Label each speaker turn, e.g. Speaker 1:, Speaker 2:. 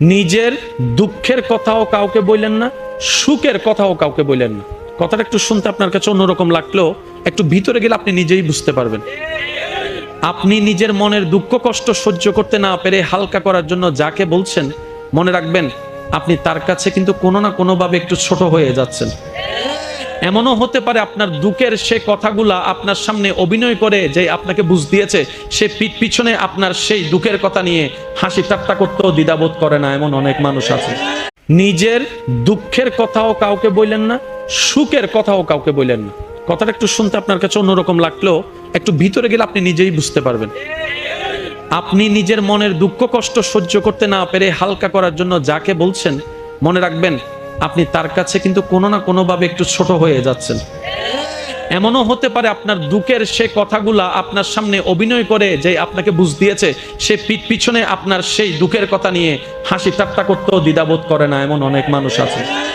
Speaker 1: নিজের দুঃখের কথাও কাউকে বললেন না, সুখের কথাও কাউকে বললেন না। কথাটা একটু শুনতে আপনার কাছে অন্যরকম লাগলেও একটু ভিতরে গেলে আপনি নিজেই বুঝতে পারবেন। আপনি নিজের মনের দুঃখ, কষ্ট সহ্য করতে না পেরে হালকা করার জন্য যাকে বলছেন, মনে রাখবেন, আপনি তার কাছে কিন্তু কোনো না কোনোভাবে একটু ছোট হয়ে যাচ্ছেন। এমনও হতে পারে আপনার দুঃখের সে কথাগুলা আপনার সামনে অভিনয় করে যে আপনাকে বুঝ দিয়েছে, সে পিঠ পিছনে আপনার সেই দুঃখের কথা নিয়ে হাসি ঠাট্টা করতেও দ্বিধাবোধ করে না, এমন অনেক মানুষ আছে। নিজের দুঃখের কথাও কাউকে বললেন না, সুখের কথাও কাউকে বললেন না। কথাটা একটু শুনতে আপনার কাছে অন্যরকম লাগলেও একটু ভিতরে গেলে আপনি নিজেই বুঝতে পারবেন। আপনি নিজের মনের দুঃখ কষ্ট সহ্য করতে না পেরে হালকা করার জন্য যাকে বলছেন, মনে রাখবেন আপনি তার কাছে কিন্তু কোনো না কোনোভাবে একটু ছোট হয়ে যাচ্ছেন। এমনও হতে পারে আপনার দুঃখের সে কথাগুলা আপনার সামনে অভিনয় করে, যে আপনাকে বুঝ দিয়েছে, সে পিঠ পিছনে আপনার সেই দুঃখের কথা নিয়ে হাসি ঠাট্টা করতেও দ্বিধাবোধ করে না, এমন অনেক মানুষ আছে।